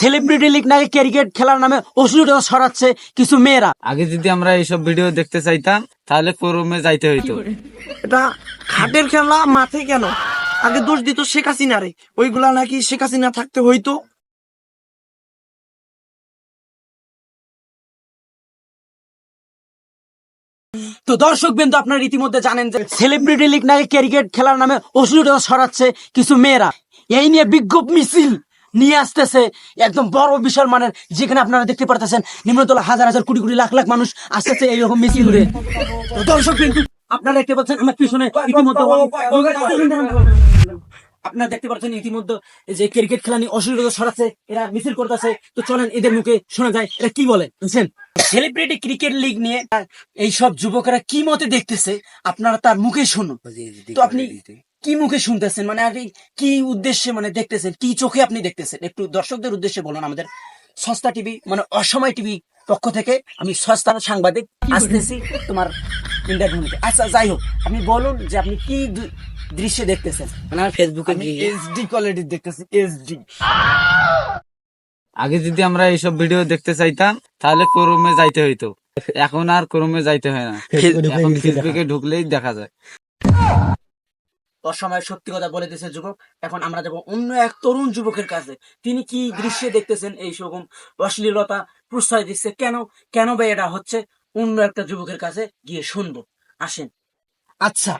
Celebrity league নাকি cricket খেলার নামে অশ্লীলতা ছড়াচ্ছে কিছু মেয়েরা। আগে যদি আমরা এইসব ভিডিও দেখতে চাইতাম তাহলে কোরমে যাইতে হইতো। এটা খাটের খেলা মাঠে কেন? আগে দোষ দিত শেখ হাসিনা রে। ওইগুলা নাকি শেখ হাসিনা থাকতে হইতো। তো দর্শক বিন্দু আপনারা ইতিমধ্যে জানেন যে সেলিব্রিটি লিগ নাকি ক্রিকেট খেলার নামে অশ্লীলতা সরাচ্ছে কিছু মেয়েরা। এই নিয়ে বিজ্ঞপ মিছিল। নিয়ে আসতেছে একদম বড় বিশাল মানের যেখানে আপনারা দেখতে পারতেছেন নিম্নতলা হাজার হাজার কোটি কোটি লাখ লাখ মানুষ আসতেছে এইরকম মিছিল করে। দর্শক বিন্দু আপনারা দেখতে পাচ্ছেন আমার পিছনে ইতিমধ্যে আপনারা দেখতে পাচ্ছেন ইতিমধ্যে যে ক্রিকেট খেলা নিয়ে অশ্লীলতা ছড়াচ্ছে এরা মিছিল করতেছে। তো চলেন এদের মুখে শোনা যায় এরা কি বলে? বুঝছেন? সেলিব্রিটি ক্রিকেট লিগ নিয়ে এই সব যুবকেরা কি মতে দেখতেছে আপনারা তার মুখে শুনুন। তো আপনি কি মুখে শুনতেছেন? মানে আর কি উদ্দেশ্যে মানে দেখতেছেন? কি চোখে আপনি দেখতেছেন? একটু দর্শকদের উদ্দেশ্যে বলুন আমাদের। সস্তা টিভি মানে অসময় টিভি পক্ষ থেকে আমি সস্তা সাংবাদিক আসতেছি তোমার ইন্টারভিউ নিতে আচ্ছা যাই হোক আপনি বলুন যে আপনি কি দৃশ্য দেখতেছেন? মানে ফেসবুকে এইচডি কোয়ালিটি দেখতেছি এইচডি আগে যদি আমরা এইসব ভিডিও দেখতে চাইতাম তাহলে কোরমে যাইতে হইতো। এখন আর কোরমে যাইতে হয় না। এখন ফেসবুকে ঢুকলেই দেখা যায়। অসময় সত্যি কথা বলে দিয়েছে যুবক। এখন আমরা যাব অন্য এক তরুণ যুবকের কাছে তিনি কি দৃশ্যে দেখতেছেন এই রকম অশ্লীলতা প্রশ্রয় দিচ্ছে? কেন কেন বা এটা হচ্ছে? অন্য একটা যুবকের কাছে গিয়ে শুনব। আসেন। আচ্ছা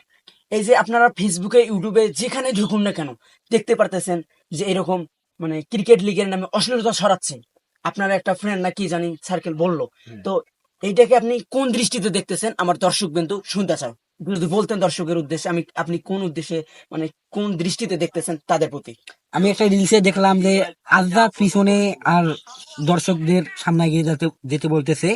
এই যে আপনারা ফেসবুকে ইউটিউবে যেখানে ঢুকুন না কেন দেখতে পারতেছেন যে এরকম মানে ক্রিকেট লিগের নামে অশ্লীলতা ছড়াচ্ছে। আপনার একটা ফ্রেন্ড না কি জানি সার্কেল বলল। তো এইটাকে আপনি কোন দৃষ্টিতে দেখতেছেন? আমার দর্শক বিন্দু শুনতে চাও যদি বলতেন দর্শকের উদ্দেশ্যে, আমি, আপনি কোন উদ্দেশ্যে মানে কোন দৃষ্টিতে দেখতেছেন তাদের প্রতি? আমি একটা রিলসে দেখলাম যে আজরা পিছনে আর দর্শকদের সামনে গিয়ে যেতে যেতে বলতেছে।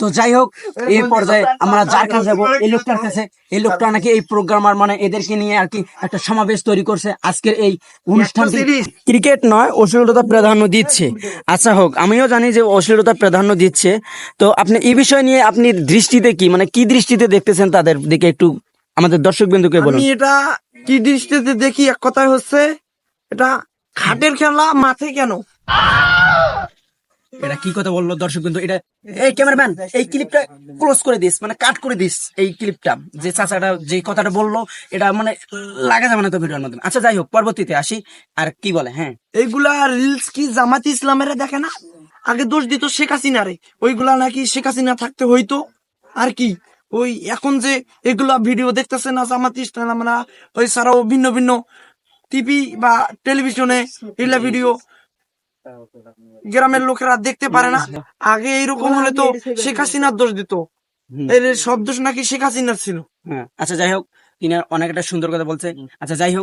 তো যাই হোক এই পর্যায়ে আমরা যার কাছে যাব এই লোকটার কাছে এই লোকটা নাকি এই প্রোগ্রামার মানে এদেরকে নিয়ে আর কি একটা সমাবেশ তৈরি করছে। আজকের এই অনুষ্ঠানটি ক্রিকেট নয় অশ্লীলতা প্রাধান্য দিচ্ছে। আচ্ছা হোক আমিও জানি যে অশ্লীলতা প্রাধান্য দিচ্ছে। তো আপনি এই বিষয় নিয়ে আপনি দৃষ্টিতে কি মানে কি দৃষ্টিতে দেখতেছেন তাদের দিকে একটু আমাদের দর্শক বিন্দুকে বলুন এটা কি দৃষ্টিতে দেখি? এক কথায় হচ্ছে এটা খাটের খেলা মাঠে কেন? এটা কি কথা বলল দর্শক কিন্তু এটা এই ক্যামেরাম্যান, এই ক্লিপটা ক্লোজ করে দিস মানে কাট করে দিস এই ক্লিপটা। যে চাচাটা যে কথাটা বলল, এটা মানে লাগা যাবে না তো ভিডিওর মধ্যে আচ্ছা যাই হোক, পরবর্তীতে আসি। আর কি বলে হ্যাঁ। এইগুলা রিলস কি জামাত ইসলামের দেখে না? আগে দোষ দিত শেখ হাসিনা রে। ওইগুলা নাকি শেখ হাসিনা থাকতে হইতো। আর কি? ওই এখন যে এগুলা ভিডিও দেখতেছে না জামাত ইসলামরা, ওই ছাড়াও ভিন্ন ভিন্ন টিভি বা টেলিভিশনে এগুলা ভিডিও গ্রামের লোকেরা দেখতে পারে না। আগে এইরকম হলে তো শেখ হাসিনার দোষ দিত। এর সব দোষ নাকি শেখ হাসিনার ছিল। হ্যাঁ। আচ্ছা যাই হোক তিনি অনেক একটা সুন্দর কথা বলছে। আচ্ছা যাই হোক